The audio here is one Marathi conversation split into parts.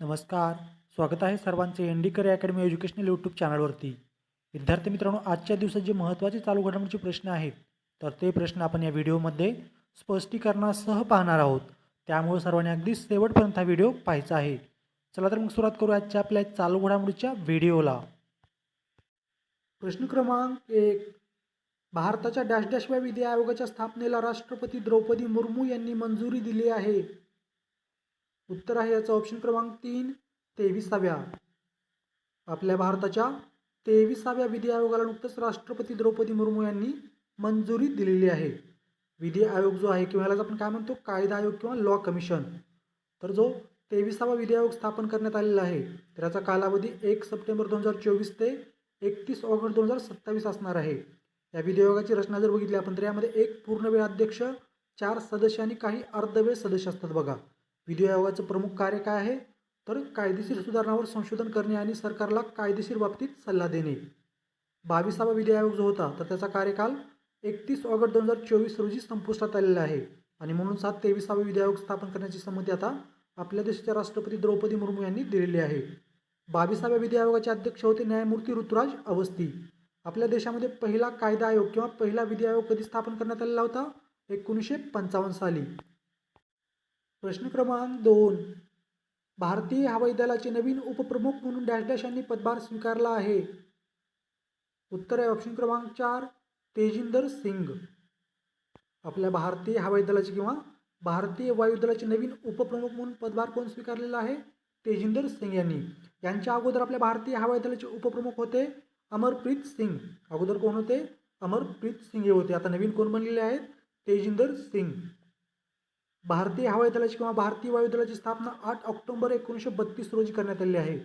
नमस्कार. स्वागत आहे सर्वांचे एंडिकर अकॅडमी एज्युकेशनल यूट्यूब चॅनलवरती. विद्यार्थी मित्रांनो आजच्या दिवसात जे महत्त्वाचे चालू घडामोडीचे प्रश्न आहेत. तर ते प्रश्न आपण या व्हिडिओमध्ये स्पष्टीकरणासह पाहणार आहोत. त्यामुळे सर्वांनी अगदी शेवटपर्यंत हा व्हिडिओ पाहायचा आहे. चला तर मग सुरुवात करू आजच्या आपल्या चालू घडामोडीच्या व्हिडिओला. प्रश्न क्रमांक एक. भारताच्या डॅश डॅश व्या विधी आयोगाच्या स्थापनेला राष्ट्रपती द्रौपदी मुर्मू यांनी मंजुरी दिली आहे. उत्तर आहे याचा ऑप्शन क्रमांक तीन तेविसाव्या. आपल्या भारताच्या तेविसाव्या विधी आयोगाला नुकतंच राष्ट्रपती द्रौपदी मुर्मू यांनी मंजुरी दिलेली आहे. विधी आयोग जो आहे किंवा यालाच आपण काय म्हणतो? कायदा आयोग किंवा लॉ कमिशन तर जो तेविसावा विधी आयोग स्थापन करण्यात आलेला आहे तर याचा कालावधी एक सप्टेंबर दोन हजार चोवीस ते एकतीस ऑगस्ट दोन हजार सत्तावीस असणार आहे. या विधी आयोगाची रचना जर बघितली आपण तर यामध्ये एक पूर्णवेळ अध्यक्ष चार सदस्य आणि काही अर्धवेळ सदस्य असतात बघा. विधी आयोगाचं प्रमुख कार्य काय आहे? तर कायदेशीर सुधारणावर संशोधन करणे आणि सरकारला कायदेशीर बाबतीत सल्ला देणे. बावीसावा विधी आयोग जो होता तर त्याचा कार्यकाल एकतीस ऑगस्ट दोन हजार चोवीस रोजी संपुष्टात आलेला आहे. आणि म्हणून सात तेवीसावा विधी आयोग स्थापन करण्याची संमती आता आपल्या देशाच्या राष्ट्रपती द्रौपदी मुर्मू यांनी दिलेली आहे. बावीसाव्या विधी आयोगाचे अध्यक्ष होते न्यायमूर्ती ऋतुराज अवस्थी. आपल्या देशामध्ये पहिला कायदा आयोग किंवा पहिला विधी आयोग कधी स्थापन करण्यात आलेला होता? एकोणीसशे पंचावन्न साली. प्रश्न क्रमांक दोन. भारतीय हवाई दलाचे नवीन उपप्रमुख म्हणून डॅश डॅश यांनी पदभार स्वीकारला आहे. उत्तर आहे ऑप्शन क्रमांक चार तेजिंदर सिंग. आपल्या भारतीय हवाई दलाचे किंवा भारतीय वायुदलाचे नवीन उपप्रमुख म्हणून पदभार कोण स्वीकारलेला आहे? तेजिंदर सिंग यांनी. यांच्या अगोदर आपल्या भारतीय हवाई दलाचे उपप्रमुख होते अमरप्रीत सिंग. अगोदर कोण होते? अमरप्रीत सिंग हे होते. आता नवीन कोण बनलेले आहेत? तेजिंदर सिंग. भारतीय हवाई दलाची किंवा भारतीय वायुदलाची स्थापना आठ ऑक्टोबर एकोणीसशे बत्तीस रोजी करण्यात आली आहे.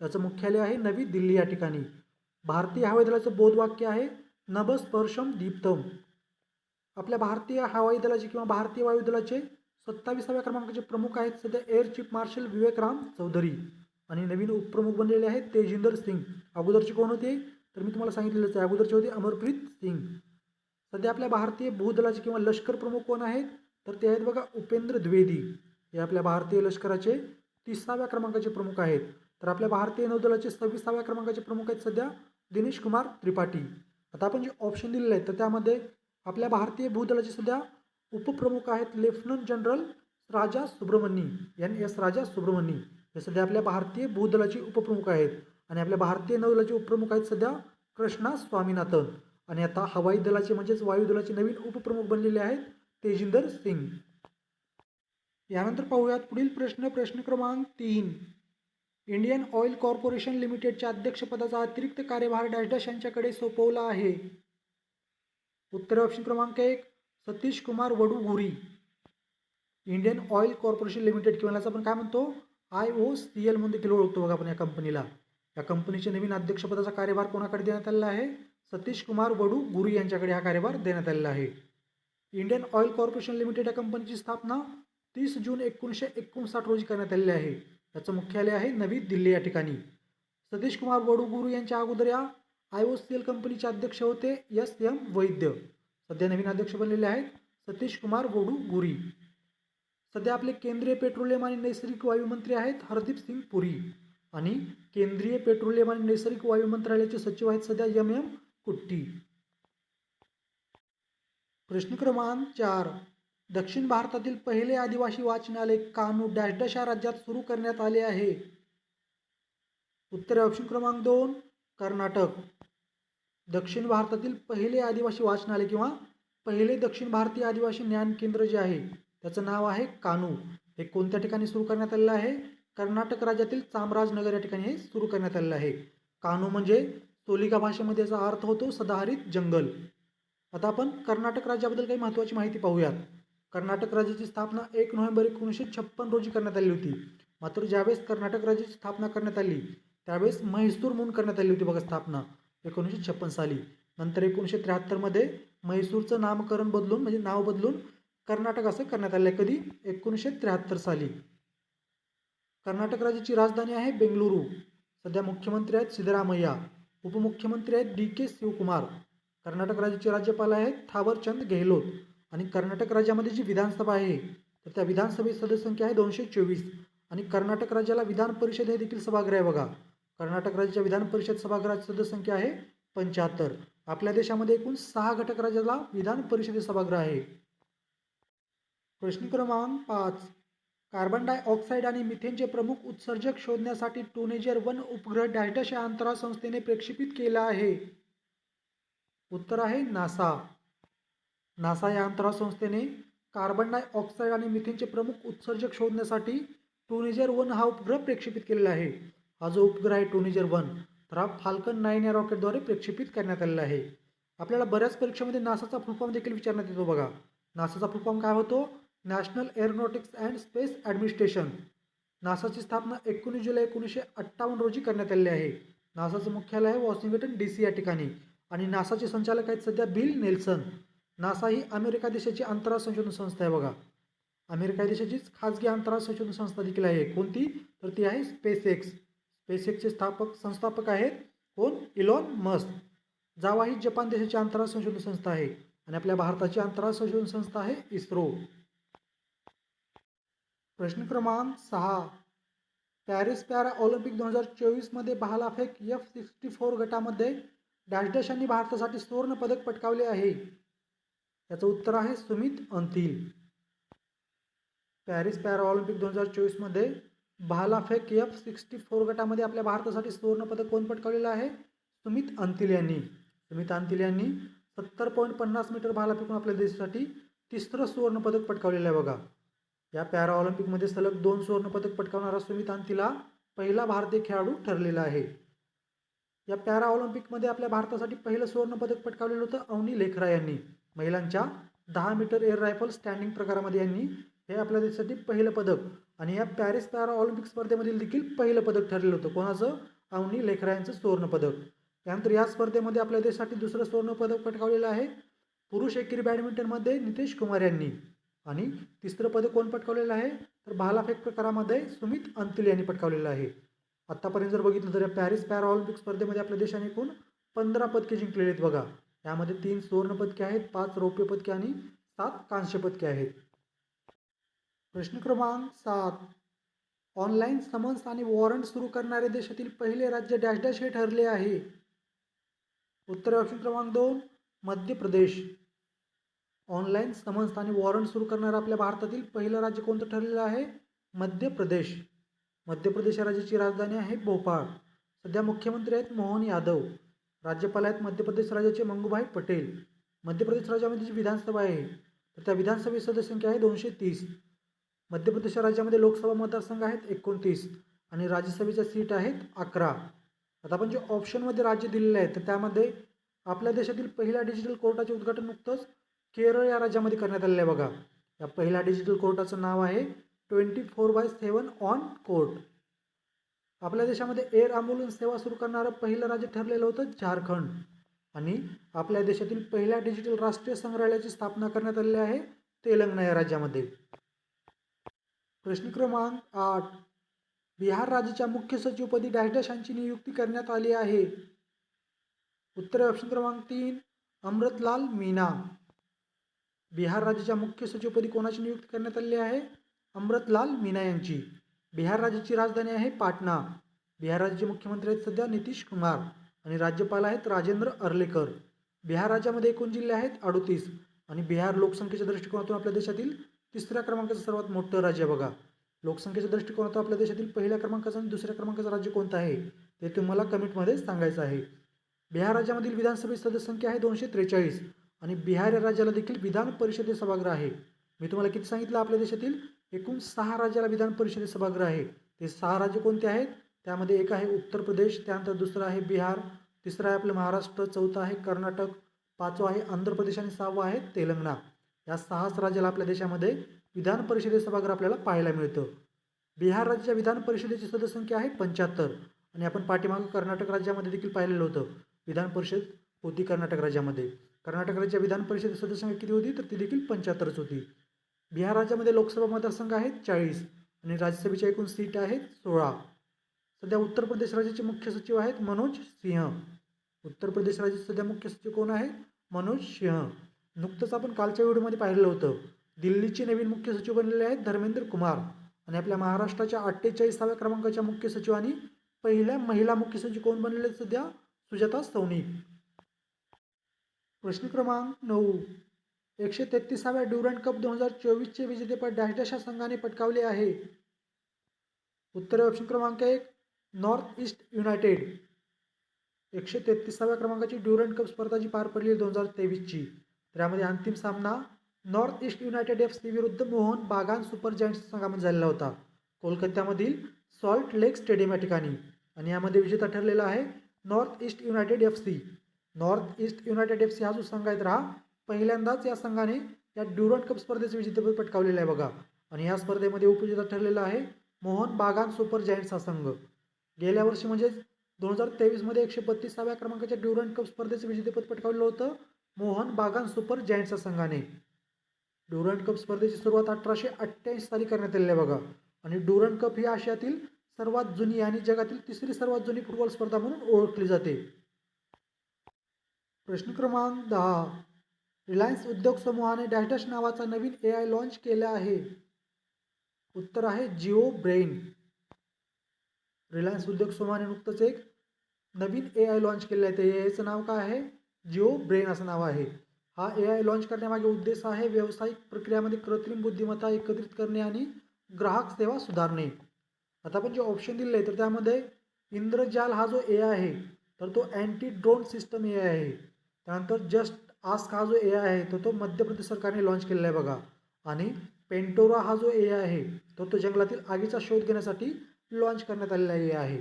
त्याचं मुख्यालय आहे नवी दिल्ली या ठिकाणी. भारतीय हवाई दलाचं बोधवाक्य आहे नभस्पर्शम दीप्तम. आपल्या भारतीय हवाई दलाचे किंवा भारतीय वायुदलाचे सत्तावीसाव्या क्रमांकाचे प्रमुख आहेत सध्या air chief marshal Vivekram Chaudhari आणि नवीन उपप्रमुख बनलेले आहेत तेजिंदर सिंग. अगोदरचे कोण होते? तर मी तुम्हाला सांगितलेलंच आहे. अगोदरचे होते अमरप्रीत सिंग. सध्या आपल्या भारतीय भूदलाचे किंवा लष्कर प्रमुख कोण आहेत? तर ते आहेत बघा उपेंद्र द्विवेदी. हे आपल्या भारतीय लष्कराचे तिसाव्या क्रमांकाचे प्रमुख आहेत. तर आपल्या भारतीय नौदलाचे सव्वीसाव्या क्रमांकाचे प्रमुख आहेत सध्या दिनेश कुमार त्रिपाठी. आता आपण जे ऑप्शन दिलेले आहेत तर त्यामध्ये आपल्या भारतीय भूदलाचे सध्या उपप्रमुख आहेत lieutenant general Raja Subramani N S Raja Subramani हे सध्या आपल्या भारतीय भूदलाचे उपप्रमुख आहेत. आणि आपल्या भारतीय नौदलाचे उपप्रमुख आहेत सध्या कृष्णा स्वामीनाथन. आणि आता हवाई दलाचे म्हणजेच वायुदलाचे नवीन उपप्रमुख बनलेले आहेत तेजिंदर सिंग. यानंतर पाहूयात पुढील प्रश्न प्रश्न क्रमांक तीन. इंडियन ऑइल कॉर्पोरेशन लिमिटेडच्या अध्यक्षपदाचा अतिरिक्त कार्यभार डॅश डॅश यांच्याकडे सोपवला आहे. उत्तर ऑप्शन क्रमांक एक Satish Kumar Vaduguri. Indian Oil Corporation Limited किंवा याचा आपण काय म्हणतो? आय ओ सी एल म्हणून देखील ओळखतो बघा आपण या कंपनीला. या कंपनीच्या नवीन अध्यक्षपदाचा कार्यभार कोणाकडे देण्यात आलेला आहे? सतीश कुमार वडू गुरी यांच्याकडे हा कार्यभार देण्यात आलेला आहे. इंडियन ऑइल कॉर्पोरेशन लिमिटेड या कंपनीची स्थापना तीस जून एकोणीसशे एकोणसाठ रोजी करण्यात आलेली आहे. त्याचं मुख्यालय आहे नवी दिल्ली या ठिकाणी. सतीश कुमार वडुगुरू यांच्या अगोदर या आय ओ सी एल कंपनीचे अध्यक्ष होते एस एम वैद्य. सध्या नवीन अध्यक्ष बनलेले आहेत सतीश कुमार वडुगुरी. सध्या आपले केंद्रीय पेट्रोलियम आणि नैसर्गिक वायू मंत्री आहेत हरदीप सिंग पुरी. आणि केंद्रीय पेट्रोलियम आणि नैसर्गिक वायू मंत्रालयाचे सचिव आहेत सध्या एम एम कुट्टी. प्रश्न क्रमांक चार. दक्षिण भारतातील पहिले आदिवासी वाचनालय कानू डॅश डॅश या राज्यात सुरू करण्यात आले आहे. उत्तर ऑप्शन क्रमांक दोन कर्नाटक. दक्षिण भारतातील पहिले आदिवासी वाचनालय किंवा पहिले दक्षिण भारतीय आदिवासी ज्ञान केंद्र जे आहे त्याचं नाव आहे कानू. हे कोणत्या ठिकाणी सुरू करण्यात आलेलं आहे? कर्नाटक राज्यातील चामराजनगर या ठिकाणी हे सुरू करण्यात आलेलं आहे. कानू म्हणजे तोलिका भाषेमध्ये याचा अर्थ होतो सदाहरित जंगल. आता आपण कर्नाटक राज्याबद्दल काही महत्त्वाची माहिती पाहूयात. कर्नाटक राज्याची स्थापना एक नोव्हेंबर एकोणीसशे छप्पन रोजी करण्यात आली होती. मात्र ज्यावेळेस कर्नाटक राज्याची स्थापना करण्यात आली त्यावेळेस म्हैसूर म्हणून करण्यात आली होती बघा स्थापना एकोणीसशे छप्पन साली. नंतर एकोणीसशे त्र्याहत्तरमध्ये म्हैसूरचं नामकरण बदलून म्हणजे नाव बदलून कर्नाटक असं करण्यात आलं आहे कधी? एकोणीसशे त्र्याहत्तर साली. कर्नाटक राज्याची राजधानी आहे बेंगलुरू. सध्या मुख्यमंत्री आहेत सिद्धरामय्या. उपमुख्यमंत्री आहेत डी के शिवकुमार. कर्नाटक राज्याचे राज्यपाल आहेत थावरचंद गेहलोत. आणि कर्नाटक राज्यामध्ये जी विधानसभा आहे तर त्या विधानसभेची सदस्यसंख्या आहे दोनशे चोवीस. आणि कर्नाटक राज्याला विधान परिषद हे देखील सभागृह आहे बघा. कर्नाटक राज्याच्या विधान परिषद सभागृहाची सदस्य संख्या आहे पंच्याहत्तर. आपल्या देशामध्ये एकूण सहा घटक राज्याला विधान परिषदेत सभागृह आहे. प्रश्न क्रमांक पाच. कार्बन डायऑक्साईड आणि मिथेनचे प्रमुख उत्सर्जक शोधण्यासाठी टोनेजर वन उपग्रह डॅश या अंतराळ संस्थेने प्रक्षेपित केला आहे. उत्तर आहे नासा. नासा या अंतराळ संस्थेने कार्बन डायऑक्साईड आणि मिथेनचे प्रमुख उत्सर्जक शोधण्यासाठी टोनेजर वन हा उपग्रह प्रक्षेपित केलेला आहे. हा जो उपग्रह आहे टोनेजर वन तर हा फाल्कन नाईन या रॉकेटद्वारे प्रक्षेपित करण्यात आलेला आहे. आपल्याला बऱ्याच परीक्षेमध्ये नासाचा फुलफॉर्म देखील विचारण्यात येतो बघा. नासाचा फुलफॉर्म काय होतो? National aeronautics and space administration नासाची स्थापना एकोणीस जुलै एकोणीसशे अठ्ठावन्न रोजी करण्यात आलेली आहे. नासाचं मुख्यालय आहे वॉशिंग्टन डी सी या ठिकाणी. आणि नासाचे संचालक आहेत सध्या बिल नेल्सन. नासा ही अमेरिका देशाची अंतराळ संशोधन संस्था आहे बघा. अमेरिका देशाचीच खाजगी अंतराळ संशोधन संस्था देखील आहे. कोणती? तर ती आहे स्पेस एक्स स्पेस एक्सचे स्थापक संस्थापक आहेत कोण? Elon Musk. जावा ही जपान देशाची अंतराळ संशोधन संस्था आहे आणि आपल्या भारताची अंतराळ संशोधन संस्था आहे इस्रो. प्रश्न क्रमांक सहा. पॅरिस पॅरा ऑलिम्पिक दोन हजार चोवीसमध्ये भालाफेक एफ सिक्स्टी फोर गटामध्ये डॅश डॅश यांनी भारतासाठी सुवर्ण पदक पटकावले आहे. याचं उत्तर आहे Sumit Antil. Paris para Olympic दोन हजार चोवीसमध्ये भालाफेक एफ सिक्स्टी फोर गटामध्ये आपल्या भारतासाठी सुवर्ण पदक कोण पटकावलेलं आहे? सुमित अंतिल यांनी. सुमित अंतिल यांनी सत्तर पॉईंट पन्नास मीटर भाला फेकून आपल्या देशासाठी तिसरं सुवर्णपदक पटकावलेलं आहे बघा. या पॅरा ऑलिम्पिकमध्ये सलग दोन सुवर्णपदक पटकावणारा सुमित अंतिला पहिला भारतीय खेळाडू ठरलेला आहे. या पॅरा ऑलिम्पिकमध्ये आपल्या भारतासाठी पहिलं सुवर्णपदक पटकावलेलं होतं अवनी लेखरा यांनी. महिलांच्या दहा मीटर एअर रायफल स्टँडिंग प्रकारामध्ये यांनी हे आपल्या देशासाठी पहिलं पदक आणि या पॅरिस पॅरा ऑलिम्पिक स्पर्धेमधील देखील पहिलं पदक ठरलेलं होतं. कोणाचं? अवनी लेखरा यांचं सुवर्णपदक त्यानंतर या स्पर्धेमध्ये आपल्या देशासाठी दुसरं सुवर्णपदक पटकावलेलं आहे पुरुष एकेरी बॅडमिंटनमध्ये नितेश कुमार यांनी. आणि तिसरं पदक कोण पटकावलेलं आहे? तर भालाफेक प्रकारामध्ये सुमित अंतिल यांनी पटकावलेलं आहे. आत्तापर्यंत जर बघितलं तर या पॅरिस पॅराऑलिम्पिक स्पर्धेमध्ये आपल्या देशाने एकूण पंधरा पदके जिंकलेली आहेत बघा. यामध्ये तीन सुवर्ण पदके आहेत पाच रौप्य पदके आणि सात कांस्य पदके आहेत. प्रश्न क्रमांक सात. ऑनलाईन समन्स आणि वॉरंट सुरू करणारे देशातील पहिले राज्य डॅश डॅश हे ठरले आहे. उत्तर ऑप्शन क्रमांक दोन मध्य प्रदेश. ऑनलाईन समन्स आणि वॉरंट सुरू करणारं आपल्या भारतातील पहिलं राज्य कोणतं ठरलेलं आहे? मध्य प्रदेश. मध्य प्रदेश राज्याची राजधानी आहे भोपाळ. सध्या मुख्यमंत्री आहेत मोहन यादव. राज्यपाल आहेत मध्य प्रदेश राज्याचे मंगूभाई पटेल. मध्य प्रदेश राज्यामध्ये जी विधानसभा आहे तर त्या विधानसभेची सदस्यसंख्या आहे दोनशे तीस. मध्य प्रदेश राज्यामध्ये लोकसभा मतदारसंघ आहेत एकोणतीस आणि राज्यसभेच्या सीट आहेत अकरा. आता आपण जे ऑप्शनमध्ये राज्य दिलेले आहेत तर त्यामध्ये आपल्या देशातील पहिल्या डिजिटल कोर्टाचे उद्घाटन नुकतंच केरळ या राज्यामध्ये करण्यात आलेलं आहे बघा. या पहिल्या डिजिटल कोर्टाचं नाव आहे twenty four by seven on court. आपल्या देशामध्ये एअर ॲम्ब्युलन्स सेवा सुरू करणारं पहिलं राज्य ठरलेलं होतं झारखंड. आणि आपल्या देशातील पहिल्या डिजिटल राष्ट्रीय संग्रहालयाची स्थापना करण्यात आलेली आहे तेलंगणा या राज्यामध्ये. प्रश्न क्रमांक आठ. बिहार राज्याच्या मुख्य सचिवपदी डॅश डॅश यांची नियुक्ती करण्यात आली आहे. उत्तर ऑप्शन क्रमांक तीन. अमृतलाल मीना. बिहार राज्याच्या मुख्य सचिवपदी कोणाची नियुक्ती करण्यात आली आहे? अमृतलाल मीना यांची. बिहार राज्याची राजधानी आहे पाटणा. बिहार राज्याचे मुख्यमंत्री आहेत सध्या नितीश कुमार आणि राज्यपाल आहेत राजेंद्र अर्लेकर. बिहार राज्यामध्ये एकूण जिल्हे आहेत अडोतीस आणि बिहार लोकसंख्येच्या दृष्टिकोनातून आपल्या देशातील तिसऱ्या क्रमांकाचं सर्वात मोठं राज्य बघा. लोकसंख्येच्या दृष्टिकोनातून आपल्या देशातील पहिल्या क्रमांकाचं आणि दुसऱ्या क्रमांकाचं राज्य कोणतं आहे? ते तुम्हाला कमेंटमध्ये सांगायचं आहे. बिहार राज्यामधील विधानसभेची सदस्यसंख्या आहे दोनशे त्रेचाळीस आणि बिहार या राज्याला देखील विधान परिषदे सभागृह आहे. मी तुम्हाला किती सांगितलं? आपल्या देशातील एकूण सहा राज्याला विधान परिषदेत सभागृह आहे. ते सहा राज्य कोणते आहेत? त्यामध्ये एक आहे उत्तर प्रदेश त्यानंतर दुसरं आहे बिहार तिसरं आहे आपलं महाराष्ट्र चौथं आहे कर्नाटक पाचवं आहे आंध्र प्रदेश आणि सहावं आहे तेलंगणा. या सहाच राज्याला आपल्या देशामध्ये विधान परिषदेत सभागृह आपल्याला पाहायला मिळतं. बिहार राज्याच्या विधान परिषदेची सदस्यसंख्या आहे पंच्याहत्तर आणि आपण पाठीमागं कर्नाटक राज्यामध्ये देखील पाहिलेलं होतं. विधान परिषद होती कर्नाटक राज्यामध्ये. कर्नाटक राज्याच्या विधान परिषद सदस्य किती होती? तर ती देखील पंच्याहत्तरच होती. बिहार राज्यामध्ये लोकसभा मतदारसंघ आहेत चाळीस आणि राज्यसभेच्या एकूण सीट आहेत सोळा. सध्या उत्तर प्रदेश राज्याचे मुख्य सचिव आहेत मनोज सिंह. उत्तर प्रदेश राज्याचे सध्या मुख्य सचिव कोण आहेत? मनोज सिंह. नुकतंच आपण कालच्या व्हिडिओमध्ये पाहिलेलं होतं. दिल्लीचे नवीन मुख्य सचिव बनलेले आहेत धर्मेंद्र कुमार आणि आपल्या महाराष्ट्राच्या अठ्ठेचाळीसाव्या क्रमांकाच्या मुख्य सचिवांनी पहिल्या महिला मुख्य सचिव कोण बनलेले आहेत सध्या? सुजाता सौनिक. प्रश्न क्रमांक नऊ. एकशे तेहतीसाव्या ड्युरंट कप दोन हजार चोवीसचे विजेतेपद डॅश डॅश या संघाने पटकावले आहे. उत्तर ऑप्शन क्रमांक एक नॉर्थ ईस्ट युनायटेड. एकशे तेहतीसाव्या क्रमांकाची ड्युरंट कप स्पर्धा जी पार पडली दोन हजार तेवीसची. तर यामध्ये अंतिम सामना north east united F C विरुद्ध मोहन बागान सुपर जायंट्स संघामध्ये झालेला होता. कोलकात्यामधील सॉल्ट लेक स्टेडियम या ठिकाणी. आणि यामध्ये विजेता ठरलेला आहे north east united F C. North east united F C हा जो संघ आहे राहा पहिल्यांदाच या संघाने या ड्युरंट कप स्पर्धेचे विजेतेपद पटकावलेलं आहे बघा. आणि या स्पर्धेमध्ये उपविजेता ठरलेला आहे मोहन बागान सुपर जायंट्स हा संघ. गेल्या वर्षी म्हणजेच दोन हजार तेवीसमध्ये एकशे बत्तीसाव्या क्रमांकाच्या ड्युरंट कप स्पर्धेचं विजेतेपद पटकावलेलं होतं मोहन बागान सुपर जायंट्स संघाने. ड्युरंट कप स्पर्धेची सुरुवात अठराशे अठ्ठ्याऐंशी साली करण्यात आलेली आहे बघा. आणि ड्युरंट कप ही आशियातील सर्वात जुनी आणि जगातील तिसरी सर्वात जुनी फुटबॉल स्पर्धा म्हणून ओळखली जाते. प्रश्न क्रमांक दहा. रिलायन्स उद्योग समूहाने डॅश डॅश नावाचा नवीन ए आय लॉन्च केला आहे. उत्तर आहे जिओ ब्रेन. रिलायन्स उद्योग समूहाने नुकतंच एक नवीन ए आय लॉन्च केलेलं आहे. ते ए आयचं नाव काय आहे? जिओ ब्रेन असं नाव आहे. हा ए आय लॉन्च करण्यामागे उद्देश आहे व्यावसायिक प्रक्रियामध्ये कृत्रिम बुद्धिमत्ता एकत्रित करणे आणि ग्राहक सेवा सुधारणे. आता आपण जे ऑप्शन दिले आहे तर त्यामध्ये इंद्रजाल हा जो ए आहे तर तो अँटी ड्रोन सिस्टम ए आहे. त्यानंतर जस्ट आस्क हा जो ए आहे तो तो मध्य प्रदेश सरकारने लॉन्च केलेला आहे बघा. आणि पेंटोरा हा जो ए आहे तो तो जंगलातील आगीचा शोध घेण्यासाठी लॉन्च करण्यात आलेला ए आहे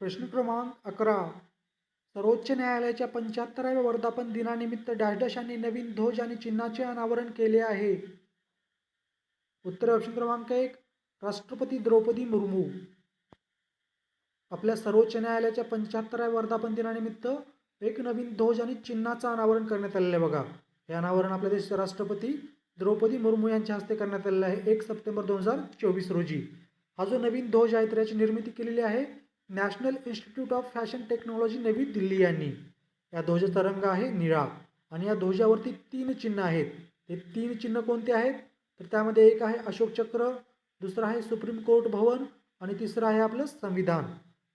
प्रश्न क्रमांक अकरा. सर्वोच्च न्यायालयाच्या पंच्याहत्तराव्या वर्धापन दिनानिमित्त डॅश डॅश यांनी नवीन ध्वज आणि चिन्हाचे अनावरण केले आहे. उत्तर ऑप्शन क्रमांक एक राष्ट्रपती द्रौपदी मुर्मू. आपल्या सर्वोच्च न्यायालयाच्या पंच्याहत्तराव्या वर्धापन दिनानिमित्त एक नवीन ध्वज आणि चिन्हाचं अनावरण करण्यात आलेलं आहे बघा. हे अनावरण आपल्या देशाचे राष्ट्रपती द्रौपदी मुर्मू यांच्या हस्ते करण्यात आलेलं आहे एक सप्टेंबर दोन हजार चोवीस रोजी. हा जो नवीन ध्वज आहे तर याची निर्मिती केलेली आहे national institute of fashion technology नवी दिल्ली यांनी. या ध्वजाचा रंग आहे निळा आणि या ध्वजावरती तीन चिन्ह आहेत. ते तीन चिन्ह कोणते आहेत? तर त्यामध्ये एक आहे अशोक चक्र दुसरं आहे सुप्रीम कोर्ट भवन आणि तिसरं आहे आपलं संविधान.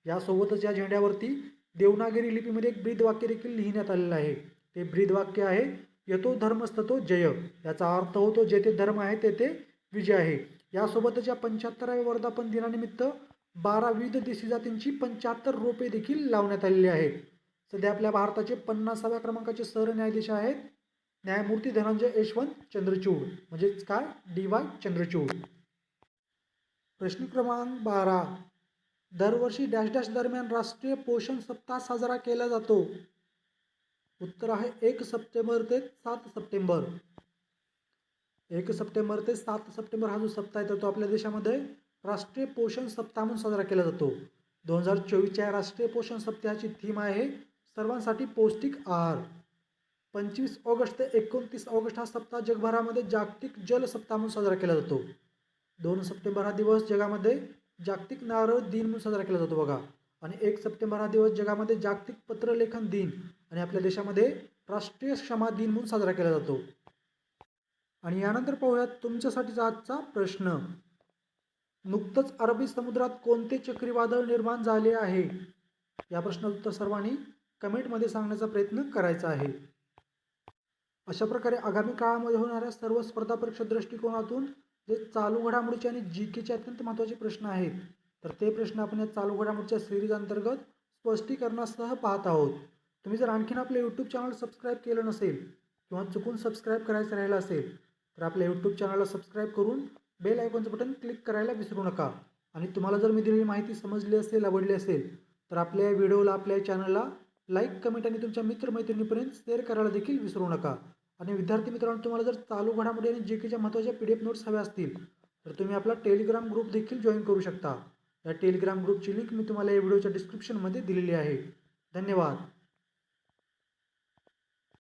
यासोबतच या झेंड्यावरती देवनागरी लिपीमध्ये एक ब्रीद वाक्य देखील लिहिण्यात आलेलं आहे. ते ब्रीद वाक्य आहे यतो धर्मस्ततो जय. याचा अर्थ होतो जेथे धर्म आहे तेथे विजय आहे. यासोबतच या पंच्याहत्तराव्या वर्धापन दिनानिमित्त बारा विविध देशी जातींची पंच्याहत्तर रोपे देखील लावण्यात आलेली आहेत सध्या आपल्या भारताचे पन्नासाव्या क्रमांकाचे सरन्यायाधीश आहेत न्यायमूर्ती धनंजय यशवंत चंद्रचूड. म्हणजेच काय? D Y Chandrachud. प्रश्न क्रमांक बारा. दरवर्षी डॅश डॅश दरम्यान राष्ट्रीय पोषण सप्ताह साजरा केला जातो. उत्तर आहे एक सप्टेंबर ते सात सप्टेंबर. एक सप्टेंबर ते सात सप्टेंबर हा जो सप्ताह आहे तर तो आपल्या देशामध्ये राष्ट्रीय पोषण सप्ताह म्हणून साजरा केला जातो. दोन हजार चोवीसच्या राष्ट्रीय पोषण सप्ताहाची थीम आहे सर्वांसाठी पौष्टिक आहार. पंचवीस ऑगस्ट ते एकोणतीस ऑगस्ट हा सप्ताह जगभरामध्ये जागतिक जल सप्ताह म्हणून साजरा केला जातो. दोन सप्टेंबर हा दिवस जगामध्ये जागतिक नारळ दिन म्हणून साजरा केला जातो बघा. आणि एक सप्टेंबर हा दिवस जगामध्ये जागतिक पत्रलेखन दिन आणि आपल्या देशामध्ये राष्ट्रीय क्षमा दिन म्हणून साजरा केला जातो. आणि यानंतर पाहूयात तुमच्यासाठीचा आजचा प्रश्न. नुकतंच अरबी समुद्रात कोणते चक्रीवादळ निर्माण झाले आहे? या प्रश्नाचं उत्तर सर्वांनी कमेंटमध्ये सांगण्याचा प्रयत्न करायचा आहे. अशा प्रकारे आगामी काळामध्ये होणाऱ्या सर्व स्पर्धा परीक्षा दृष्टिकोनातून जे चालू घडामोडीचे आणि जी केचे अत्यंत महत्त्वाचे प्रश्न आहेत. तर ते प्रश्न आपण या चालू घडामोडीच्या सिरीज अंतर्गत स्पष्टीकरणासह पाहत आहोत. तुम्ही जर आणखीन आपलं यूट्यूब चॅनल सबस्क्राईब केलं नसेल किंवा चुकून सबस्क्राईब करायचं राहिलं असेल तर आपल्या यूट्यूब चॅनलला सबस्क्राईब करून बेल आयकॉनचं बटन क्लिक करायला विसरू नका. आणि तुम्हाला जर मी दिलेली माहिती समजली असेल आवडली असेल तर आपल्या व्हिडिओला आपल्या चॅनलला लाईक कमेंट आणि तुमच्या मित्रमैत्रिणीपर्यंत शेअर करायला देखील विसरू नका. आणि विद्यार्थी मित्रांनो तुम्हाला जर चालू घडामोडी आणि जे केच्या महत्त्वाच्या पी डी एफ नोट्स हव्या असतील तर तुम्ही आपला टेलिग्राम ग्रुप देखील जॉईन करू शकता. या टेलिग्राम ग्रुपची लिंक मी तुम्हाला या व्हिडिओच्या डिस्क्रिप्शनमध्ये दिलेली आहे. धन्यवाद.